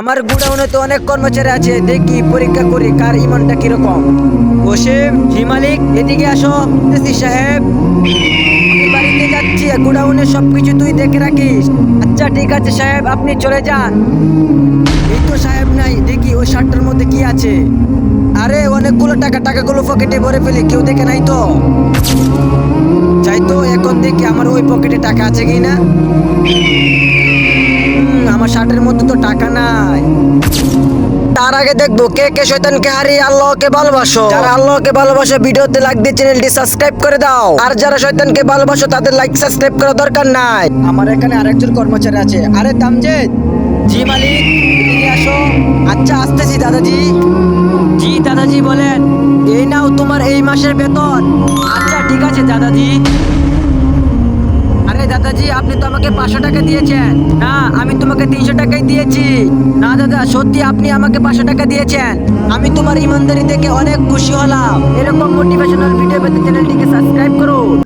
আমার গুডাউনে তো অনেক কর্মচারী আছে, দেখি পরীক্ষা করি, কার ইমানটা কীরকম। ওসিম জি মালিক, এদিকে আসো, এসি সাহেব। বাড়িতে যাচ্ছি গুডাউনে সবকিছু তুই দেখে রাখিস। আচ্ছা ঠিক আছে সাহেব, আপনি চলে যান। এই তো সাহেব নাই, দেখি ওই শার্টটার মধ্যে কি আছে। আরে, অনেকগুলো টাকা, টাকাগুলো পকেটে ভরে ফেলে, কেউ দেখে নাই তো। চাই তো, এখন দেখি আমার ওই পকেটে টাকা আছে কি না আমার শার্টের মধ্যে তো টাকা নাই। তার আগে দেখব কে কে শয়তানকে হারিয়ে আল্লাহকে ভালোবাসো। যারা আল্লাহকে ভালোবাসো, ভিডিওতে লাইক দিয়ে চ্যানেলটি সাবস্ক্রাইব করে দাও। আর যারা শয়তানকে ভালোবাসো, তাদের লাইক সাবস্ক্রাইব করা দরকার নাই। আমার এখানে আরেকজন কর্মচারী আছে। আরে তামজেদ! জি মালিক এদিকে আসো। আচ্ছা আসতেছি দাদাজি। জি দাদাজি, বলেন। এই নাও তোমার এই মাসের বেতন। আচ্ছা ঠিক আছে দাদাজি। আরে দাদাজি, আপনি তো আমাকে পাঁচশো টাকা দিয়েছেন। না, আমি দিয়েছি। না, দাদা, সত্যি আপনি আমাকে পাঁচশো টাকা দিয়েছেন। আমি তোমার ইমানদারি দেখে অনেক খুশি হলাম। এরকম মোটিভেশনাল ভিডিও পেতে চ্যানেলটিকে সাবস্ক্রাইব করুন।